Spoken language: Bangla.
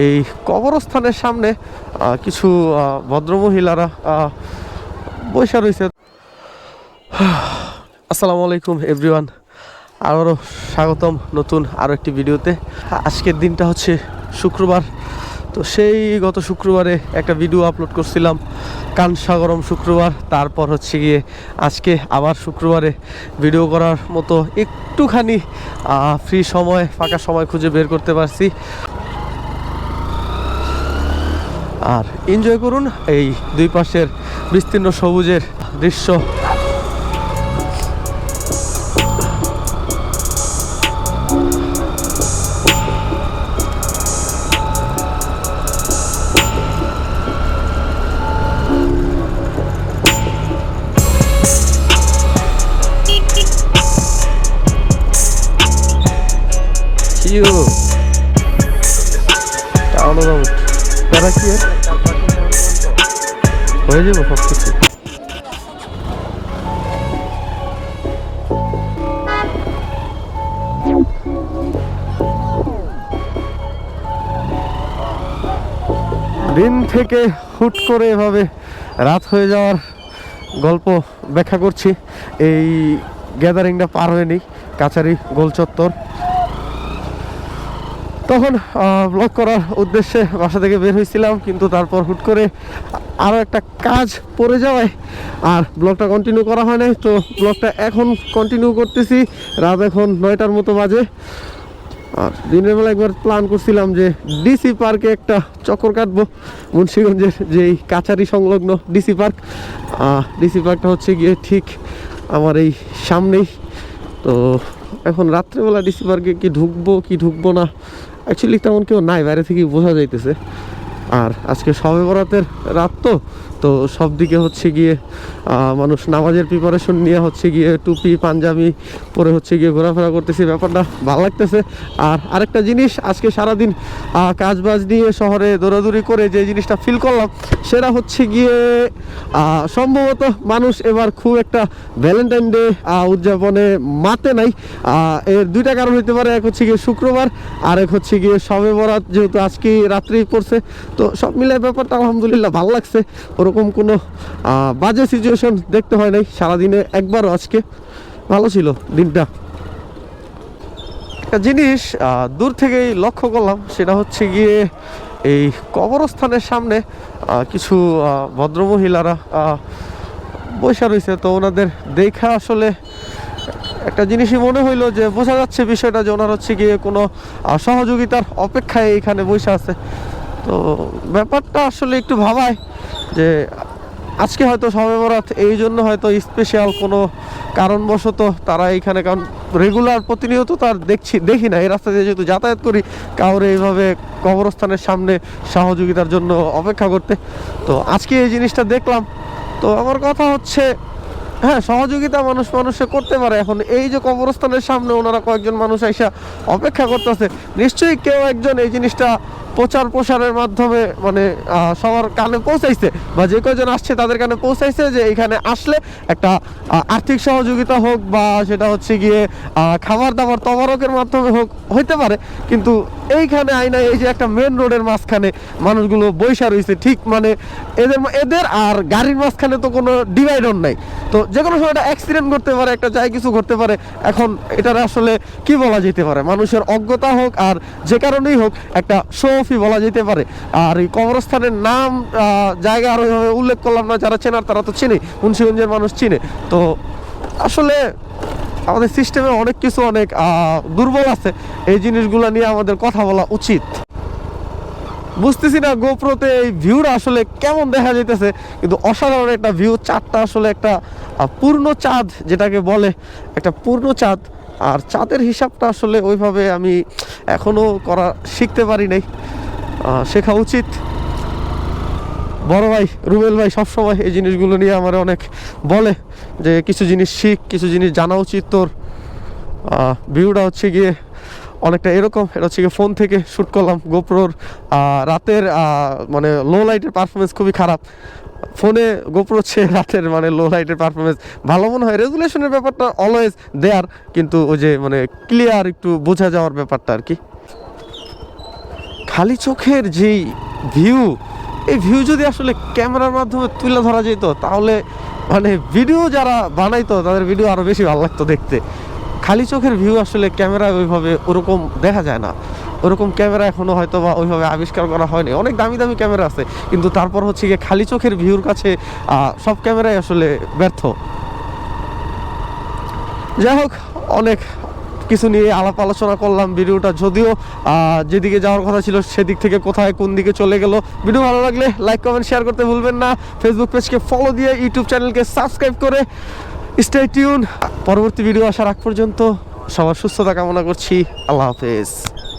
এই কবরস্থানের সামনে কিছু ভদ্রমহিলারা বসে রয়েছে। আসসালামু আলাইকুম, এভরিওয়ান। আবারও স্বাগতম নতুন আরও একটি ভিডিওতে। আজকের দিনটা হচ্ছে শুক্রবার। তো সেই গত শুক্রবারে একটা ভিডিও আপলোড করছিলাম, কানসা গরম শুক্রবার। তারপর হচ্ছে গিয়ে আজকে আবার শুক্রবারে ভিডিও করার মতো একটুখানি ফ্রি সময়, ফাঁকা সময় খুঁজে বের করতে পারছি। আর এনজয় করুন এই দুই পাশের বিস্তীর্ণ সবুজের দৃশ্য। ইউ টাউন কি হয়ে যাব সব কিছু দিন থেকে হুট করে এভাবে রাত হয়ে যাওয়ার গল্প ব্যাখ্যা করছি। এই গ্যাদারিংটা পার হয়নি। কাছারি গোলচত্বর। তখন ব্লগ করার উদ্দেশ্যে বাসা থেকে বের হয়েছিলাম, কিন্তু তারপর হুট করে আরও একটা কাজ পড়ে যাওয়ায় আর ব্লগটা কন্টিনিউ করা হয় নাই। তো ব্লগটা এখন কন্টিনিউ করতেছি, রাত এখন নয়টার মতো বাজে। আর দিনের বেলা একবার প্ল্যান করছিলাম যে ডিসি পার্কে একটা চক্কর কাটবো, মুন্সিগঞ্জের যেই কাছারি সংলগ্ন ডিসি পার্ক ডিসি পার্কটা হচ্ছে গিয়ে ঠিক আমার এই সামনেই। তো এখন রাত্রেবেলা ডিসি পার্কে কি ঢুকবো কি ঢুকবো না অ্যাকচুয়ালি তেমন কেউ নাই বাইরে থেকেই বোঝা যাইতেছে। আর আজকে সবে বরাতের রাত তো তো সব দিকে হচ্ছে গিয়ে মানুষ নামাজের প্রিপারেশন নিয়ে হচ্ছে গিয়ে টুপি পাঞ্জাবি পরে হচ্ছে গিয়ে ঘোরাফেরা করতেছি। ব্যাপারটা ভালো লাগতেছে। আর আরেকটা জিনিস আজকে সারাদিন আহ, কাজ বাজ নিয়ে শহরে দৌড়াদৌড়ি করে যে জিনিসটা ফিল করলাম সেটা হচ্ছে গিয়ে সম্ভবত মানুষ এবার খুব একটা ভ্যালেন্টাইন ডে উদযাপনে মাতে নাই। এর দুইটা কারণ হতে পারে এক হচ্ছে গিয়ে শুক্রবার আর এক হচ্ছে গিয়ে সবে বরাত যেহেতু আজকে রাত্রেই পড়ছে তো সব মিলে ব্যাপারটা আলহামদুলিল্লাহ ভালো লাগছে। ওরকম কোনো বাজে সিচুয়েশন দেখতে হয় নাই। সারাদিনে একবারও আজকে ভালো ছিল দিনটা। একটা জিনিস দূর থেকেই লক্ষ্য করলাম, সেটা হচ্ছে গিয়ে এই কবরস্থানের সামনে কিছু ভদ্রমহিলারা বসে রয়েছে। তো ওনাদের দেখা আসলে একটা জিনিসই মনে হইল যে বোঝা যাচ্ছে বিষয়টা যে ওনার হচ্ছে গিয়ে কোনো সহযোগিতার অপেক্ষায় এখানে বসে আছে। তো ব্যাপারটা আসলে একটু ভাবায় যে আজকে হয়তো সবে বরাত এই জন্য হয়তো স্পেশাল কোনো কারণবশত তারা এইখানে কারণ রেগুলার প্রতিনিয়ত তার দেখছি, দেখি না। এই রাস্তা দিয়ে যেহেতু যাতায়াত করি, কাউরে এইভাবে কবরস্থানের সামনে সহযোগিতার জন্য অপেক্ষা করতে। তো আজকে এই জিনিসটা দেখলাম। তো আমার কথা হচ্ছে হ্যাঁ সহযোগিতা মানুষ মানুষে করতে পারে। এখন এই যে কবরস্থানের সামনে ওনারা কয়েকজন মানুষ এসে অপেক্ষা করতেছে, নিশ্চয়ই কেউ একজন এই জিনিসটা প্রচার প্রসারের মাধ্যমে মানে সবার কানে পৌঁছাইছে বা যে কয়জন আসছে তাদের কানে পৌঁছাইছে যে এখানে আসলে একটা আর্থিক সহযোগিতা হোক বা সেটা হচ্ছে গিয়ে খাবার দাবার তবারকের মাধ্যমে হোক, হইতে পারে। কিন্তু এইখানে আইনা এই যে একটা মেন রোডের মাঝখানে মানুষগুলো বৈশা রয়েছে ঠিক মানে এদের এদের আর গাড়ির মাঝখানে তো কোনো ডিভাইডর নাই। তো যে কোনো সময় একটা অ্যাক্সিডেন্ট করতে পারে, একটা যাই কিছু করতে পারে, এখন এটার আসলে কি বলা যেতে পারে? মানুষের অজ্ঞতা হোক আর যে কারণেই হোক, একটা শো অফই বলা যেতে পারে। আর এই কবরস্থানের নাম জায়গা আর ওইভাবে উল্লেখ করলাম না, যারা চেনার তারা তো চিনে, মুন্সিগঞ্জের মানুষ চিনে। তো আসলে আমাদের সিস্টেমে অনেক কিছু অনেক দুর্বল আছে। এই জিনিসগুলো নিয়ে আমাদের কথা বলা উচিত। বুঝতেছি না গোপ্রোতে এই ভিউটা আসলে কেমন দেখা যাইতেছে, কিন্তু অসাধারণ একটা ভিউ চাঁদটা আসলে একটা পূর্ণ চাঁদ যেটাকে বলে, একটা পূর্ণ চাঁদ। আর চাঁদের হিসাবটা আসলে ওইভাবে আমি এখনও করা শিখতে পারি নাই। শেখা উচিত। বড় ভাই, রুবেল ভাই সবসময় এই জিনিসগুলো নিয়ে আমার অনেক বলে যে কিছু জিনিস শিখ, কিছু জিনিস জানা উচিত তোর। ভিউটা হচ্ছে গিয়ে অনেকটা এরকম। এটা হচ্ছে ফোন থেকে শ্যুট করলাম গোপ্রোর রাতের মানে লো লাইটের পারফরমেন্স খুবই খারাপ। ফোনে গোপ্রো হচ্ছে রাতের মানে লো লাইটের পারফরমেন্স ভালো মনে হয় রেজুলেশনের ব্যাপারটা অলওয়েজ দেয়ার কিন্তু ওই যে মানে ক্লিয়ার একটু বোঝা যাওয়ার ব্যাপারটা আর কি। খালি চোখের যেই ভিউ এই ভিউ যদি আসলে ক্যামেরার মাধ্যমে তুলে ধরা যেত, তাহলে মানে ভিডিও যারা বানাইতো, তাদের ভিডিও আরও বেশি ভালো লাগতো দেখতে। খালি চোখের ভিউ আসলে ক্যামেরা ওইভাবে ওরকম দেখা যায় না। ওরকম ক্যামেরা এখনও হয়তো বা ওইভাবে আবিষ্কার করা হয়নি। অনেক দামি দামি ক্যামেরা আছে, কিন্তু তারপর হচ্ছে গিয়ে খালি চোখের ভিউর কাছে সব ক্যামেরাই আসলে ব্যর্থ। যাই হোক, অনেক কিছু নিয়ে আলাপ আলোচনা করলাম ভিডিওটা। যদিও যেদিকে যাওয়ার কথা ছিল সেদিক থেকে কোথায় কোন দিকে চলে গেল। ভিডিও ভালো লাগলে লাইক কমেন্ট শেয়ার করতে ভুলবেন না। ফেসবুক পেজকে ফলো দিয়ে ইউটিউব চ্যানেলকে সাবস্ক্রাইব করে স্টে টিউন পরবর্তী ভিডিও আসার আগ পর্যন্ত সবার সুস্থতা কামনা করছি। আল্লাহ হাফেজ।